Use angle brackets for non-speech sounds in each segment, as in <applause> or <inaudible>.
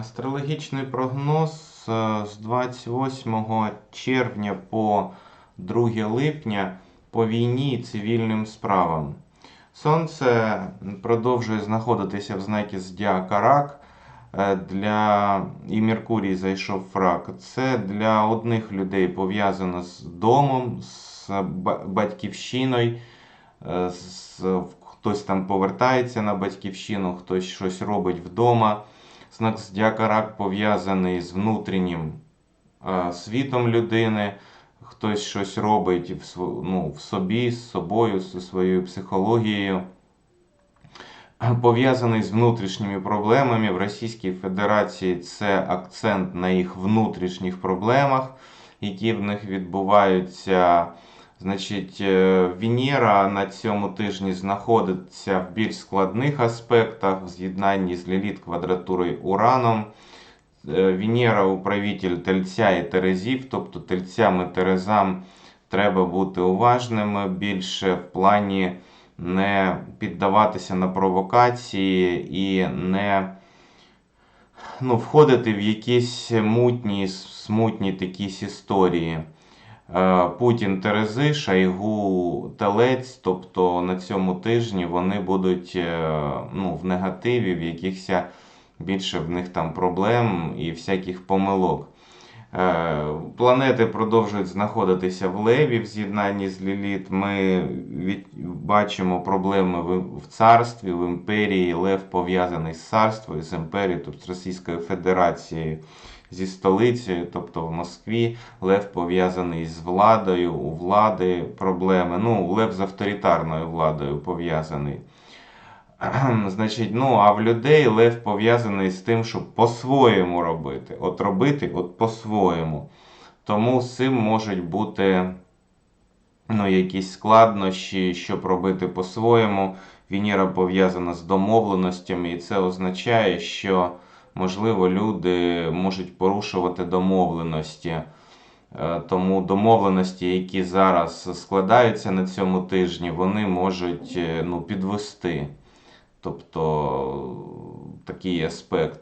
Астрологічний прогноз е, з 28 червня по 2 липня по війні і цивільним справам. Сонце продовжує знаходитися в знакі Зодіака Рак. Е, Для... І Меркурій зайшов в рак. Це для одних людей пов'язано з домом, з батьківщиною. Е, з- Хтось там повертається на батьківщину, хтось щось робить вдома. Знак Зодіака Рак пов'язаний з внутрішнім е, світом людини. Хтось щось робить в, ну, в собі, з собою, зі своєю психологією. Пов'язаний з внутрішніми проблемами в Російській Федерації це акцент на їх внутрішніх проблемах, які в них відбуваються. Значить, е, Венера на цьому тижні знаходиться в більш складних аспектах в з'єднанні з Ліліт квадратурою Ураном. Е, Венера управитель тельця і терезів, тобто тельцям і терезам треба бути уважними більше в плані не піддаватися на провокації і не ну, входити в якісь мутні, смутні якісь історії. Е, Путін Терези, Шайгу Телець, тобто на цьому тижні вони будуть е, ну, в негативі, в якихось більше в них там проблем і всяких помилок. Е, Планети продовжують знаходитися в Леві в з'єднанні з Ліліт. Ми від... бачимо проблеми в царстві, в імперії. Лев пов'язаний з царством, з імперією, тобто з Російською Федерацією, зі столицею, тобто в Москві. Лев пов'язаний з владою, у влади проблеми. Ну, Лев з авторитарною владою пов'язаний. Значить, ну, а в людей лев пов'язаний з тим, щоб по-своєму робити. От робити от по-своєму. Тому з цим можуть бути ну, якісь складнощі, щоб робити по-своєму. Венера пов'язана з домовленостями, і це означає, що, можливо, люди можуть порушувати домовленості. Е, Тому домовленості, які зараз складаються на цьому тижні, вони можуть е, ну, підвести. Тобто такий аспект.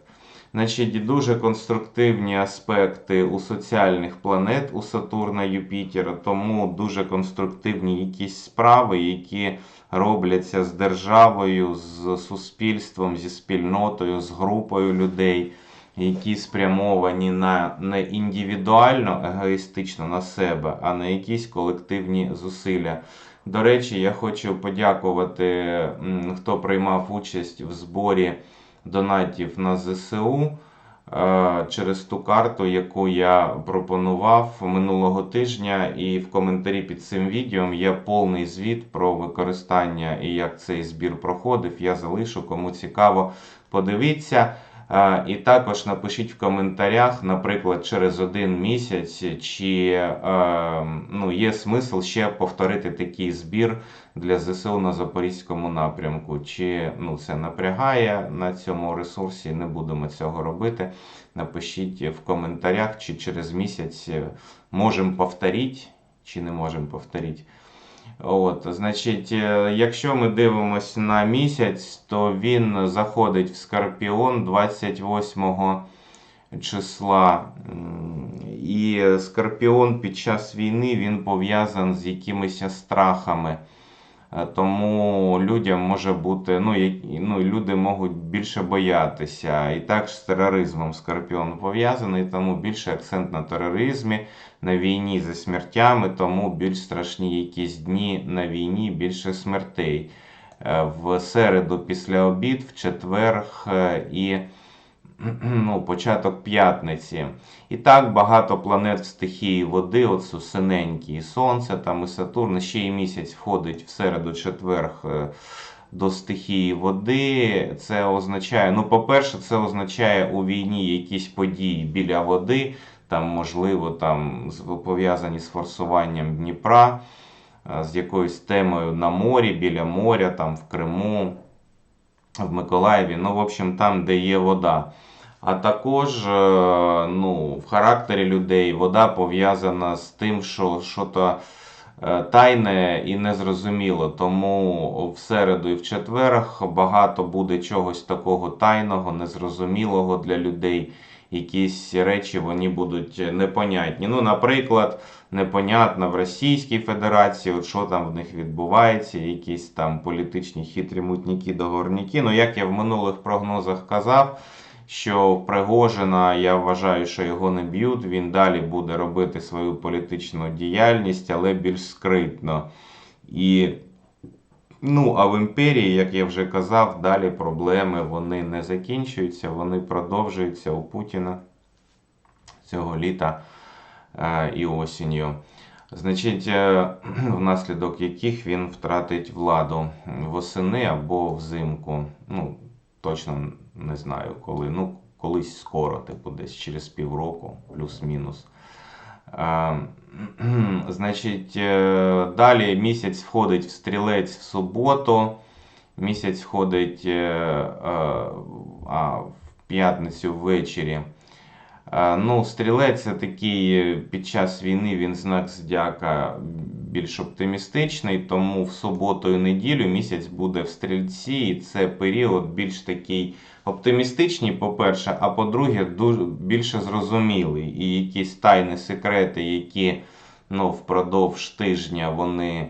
Значить, дуже конструктивні аспекти у соціальних планет у Сатурна Юпітера, тому дуже конструктивні якісь справи, які робляться з державою, з суспільством, зі спільнотою, з групою людей, які спрямовані на не індивідуально, егоїстично на себе, а на якісь колективні зусилля. До речі, я хочу подякувати, хто приймав участь в зборі донатів на ЗСУ е, через ту карту, яку я пропонував минулого тижня. І в коментарі під цим відео є повний звіт про використання і як цей збір проходив. Я залишу, кому цікаво, подивіться. Е, І також напишіть в коментарях, наприклад, через один місяць, чи е, ну, є смисл ще повторити такий збір для ЗСУ на Запорізькому напрямку. Чи ну, це напрягає на цьому ресурсі, не будемо цього робити. Напишіть в коментарях, чи через місяць можемо повторити, чи не можемо повторити. От, значить, е, якщо ми дивимося на місяць, то він заходить в Скорпіон 28 числа. І Скорпіон під час війни він пов'язан з якимись страхами. Е, Тому людям може бути, ну, які- ну, люди можуть більше боятися. І також з тероризмом Скорпіон пов'язаний, тому більше акцент на тероризмі, на війні зі смертями, тому більш страшні якісь дні на війні, більше смертей. Е, В середу після обід, в четвер е, і <clears throat> ну, початок п'ятниці. І так багато планет в стихії води, от синенькі, і Сонце, там і Сатурн, ще й місяць входить в середу, четвер е, до стихії води. Це означає, ну, по-перше, це означає у війні якісь події біля води, там, можливо, там пов'язані з форсуванням Дніпра, е, з якоюсь темою на морі, біля моря, там в Криму, в Миколаєві, ну, в общем, там, де є вода. А також е, ну, в характері людей вода пов'язана з тим, що що-то е, тайне і незрозуміло. Тому в середу і в четвер багато буде чогось такого тайного, незрозумілого для людей. Якісь речі вони будуть непонятні. Ну, наприклад, непонятно в Російській Федерації, от що там в них відбувається, якісь там політичні хитрі мутніки, договорники. Ну, як я в минулих прогнозах казав, що Пригожина я вважаю, що його не б'ють. Він далі буде робити свою політичну діяльність, але більш скритно. І Ну, а в імперії, як я вже казав, далі проблеми вони не закінчуються, вони продовжуються у Путіна цього літа е, і осінню. Значить, е, <clears throat> внаслідок яких він втратить владу восени або взимку. Ну, точно не знаю коли. Ну, колись скоро, типу, десь через півроку, плюс-мінус. <clears throat> Значить, е, далі місяць входить в стрілець в суботу. Місяць входить е, е, а, в п'ятницю ввечері. Ну, Стрілець це такий під час війни він знак здяка більш оптимістичний, тому в суботу і неділю місяць буде в стрільці, і це період більш такий оптимістичний, по-перше, а по-друге, дуже більше зрозумілий. І якісь тайні секрети, які ну, впродовж тижня вони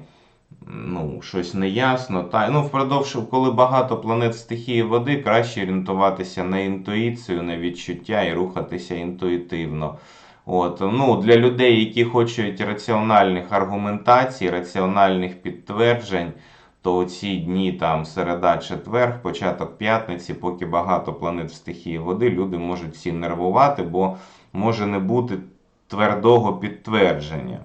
ну, щось неясно. Та, ну, Впродовж, коли багато планет стихії води, краще орієнтуватися на інтуїцію, на відчуття і рухатися інтуїтивно. От, ну, Для людей, які хочуть раціональних аргументацій, раціональних підтверджень, то ці дні там середа, четвер, початок п'ятниці, поки багато планет в стихії води, люди можуть всі нервувати, бо може не бути твердого підтвердження.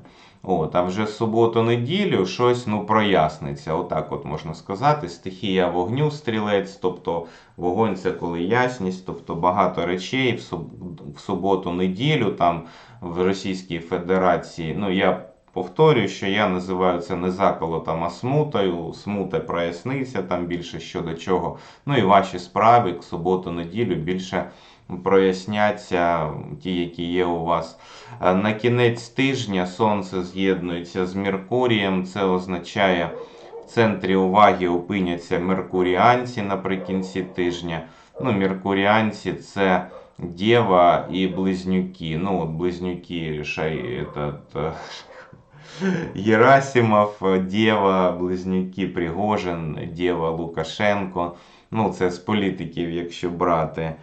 От, А вже суботу-неділю щось ну, проясниться. Отак от можна сказати. Стихія вогню, стрілець, тобто вогонь це коли ясність, тобто багато речей в суботу-неділю там в Російській Федерації. ну я Повторюю, що я називаю це не заколотом, а смутою. Смута проясниться там більше щодо чого. Ну і ваші справи к суботу-неділю більше проясняться ті, які є у вас. Е, на кінець тижня Сонце з'єднується з Меркурієм. Це означає, в центрі уваги опиняться меркуріанці наприкінці тижня. Ну, Меркуріанці це Дєва і близнюки. Ну, от близнюки этот, Єрасимов, Дєва, близнюки Пригожин, Дєва Лукашенко. Ну, це з політиків, якщо брати.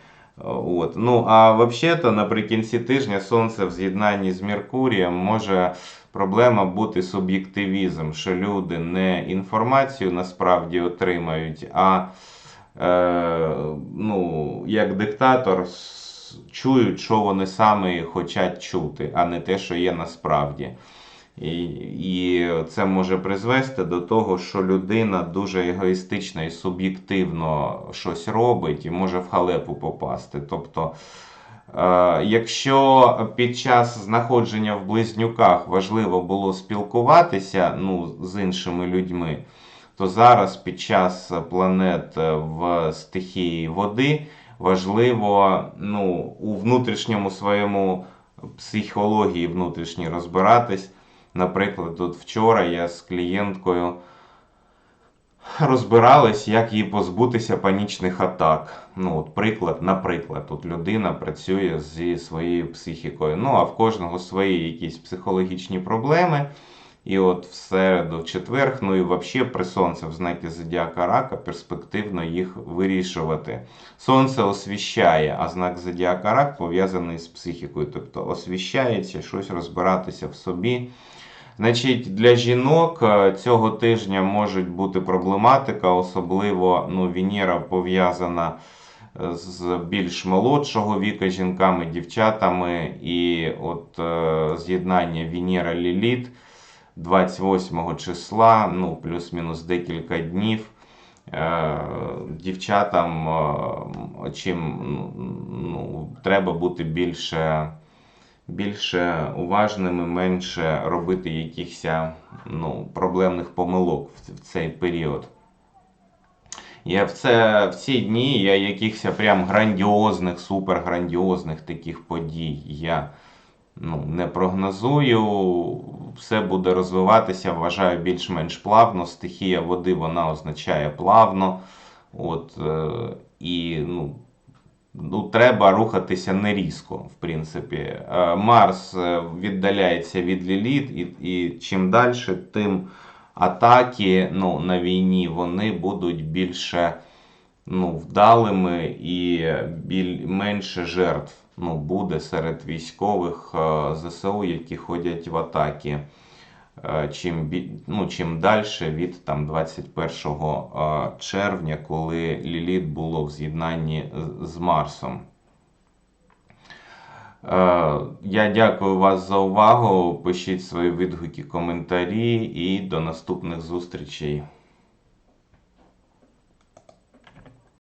От. Ну, а взагалі-то наприкінці тижня Сонце в з'єднанні з Меркурієм може проблема бути суб'єктивізм, що люди не інформацію насправді отримають, а е, ну, як диктатор чують, що вони саме хочуть чути, а не те, що є насправді. І це може призвести до того, що людина дуже егоїстично і суб'єктивно щось робить і може в халепу попасти. Тобто, е, якщо під час знаходження в близнюках важливо було спілкуватися ну, з іншими людьми, то зараз під час планет в стихії води важливо ну, у внутрішньому своєму психології внутрішній розбиратись. Наприклад, тут вчора я з клієнткою розбирались, як їй позбутися панічних атак. Ну, от Приклад, наприклад, тут людина працює зі своєю психікою. Ну, а в кожного свої якісь психологічні проблеми. І от в середу, в четвер, ну і взагалі при сонце в знакі Зодіака Рака перспективно їх вирішувати. Сонце освіщає, а знак Зодіака Рак пов'язаний з психікою. Тобто освіщається щось розбиратися в собі. Значить, Для жінок е, цього тижня може бути проблематика, особливо ну, Венера пов'язана е, з більш молодшого віка жінками, дівчатами. І от е, з'єднання Венера Ліліт 28 числа, ну, плюс-мінус декілька днів. Е, дівчатам е, чим ну, треба бути більше більше уважними, менше робити якихось ну, проблемних помилок в цей період. Я в це, в ці дні я якихось прям грандіозних, суперграндіозних таких подій я ну, не прогнозую. Все буде розвиватися, вважаю, більш-менш плавно. Стихія води вона означає плавно. От, е, і ну, ну, треба рухатися не різко, в принципі. Е, Марс е, віддаляється від Ліліт, і, і чим далі, тим атаки ну, на війні вони будуть більше ну, вдалими і біль, менше жертв ну, буде серед військових е, ЗСУ, які ходять в атаки. Е, Чим, ну, чим далі від там, 21 е, червня, коли Ліліт було в з'єднанні з- Марсом. Я дякую вас за увагу. Пишіть свої відгуки, коментарі і до наступних зустрічей.